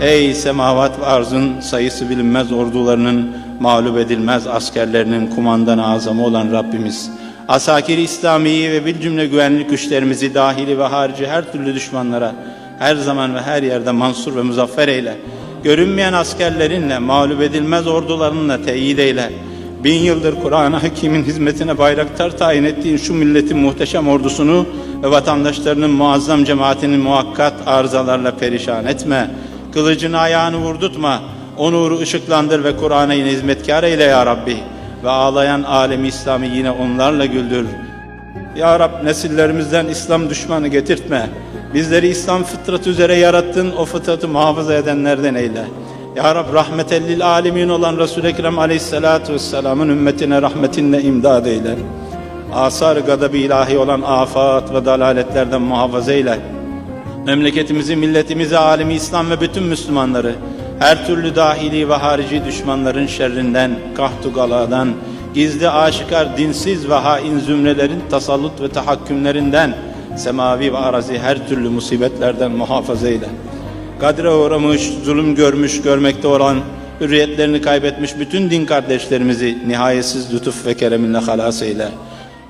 Ey semavat ve arzın sayısı bilinmez ordularının mağlup edilmez askerlerinin kumandanı azamı olan Rabbimiz. Asakir İslamiyi ve bir cümle güvenlik güçlerimizi dahili ve harici her türlü düşmanlara her zaman ve her yerde mansur ve muzaffer eyle. Görünmeyen askerlerinle, mağlup edilmez ordularınla teyit eyle. Bin yıldır Kur'an-ı Hakim'in hizmetine bayraktar tayin ettiğin şu milletin muhteşem ordusunu ve vatandaşlarının muazzam cemaatinin muhakkat arızalarla perişan etme. Kılıcını ayağını vurdurtma. O nuru ışıklandır ve Kur'an'a yine hizmetkar eyle ya Rabbi. Ve ağlayan alemi İslam'ı yine onlarla güldür. Ya Rab nesillerimizden İslam düşmanı getirtme. Bizleri İslam fıtratı üzere yarattın, o fıtratı muhafaza edenlerden eyle. Ya Rab rahmetellil alemin olan Resul-i Ekrem aleyhissalatu vesselamın ümmetine rahmetinle imdad eyle. Asar gadab ilahi olan afat ve dalaletlerden muhafaza eyle. Memleketimizi, milletimizi, alemi İslam ve bütün Müslümanları her türlü dahili ve harici düşmanların şerrinden, kahtu galadan, gizli aşikar dinsiz ve hain zümrelerin tasallut ve tahakkümlerinden, semavi ve arazi her türlü musibetlerden muhafaza eyle. Kadre uğramış, zulüm görmüş, görmekte olan, hürriyetlerini kaybetmiş bütün din kardeşlerimizi nihayetsiz lütuf ve kereminle halas eyle.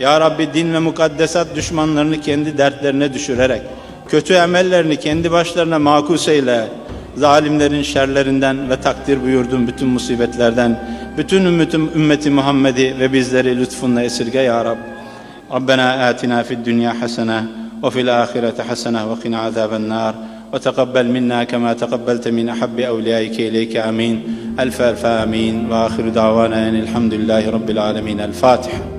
Ya Rabbi din ve mukaddesat düşmanlarını kendi dertlerine düşürerek, kötü emellerini kendi başlarına makus eyle, zalimlerin şerlerinden ve takdir buyurduğun bütün musibetlerden, bütün ümmetim, ümmeti Muhammed'i ve bizleri lütfunla esirge ya Rab. Rabbena atina fid dünya hasene ve fil ahirete hasene ve qina azaben nar ve teqabbel minna kema teqabbelte min ahabbi evliyaike ileyke amin. Elfe elfe amin ve ahiru davana enilhamdülillahi rabbil alemin. El Fatiha.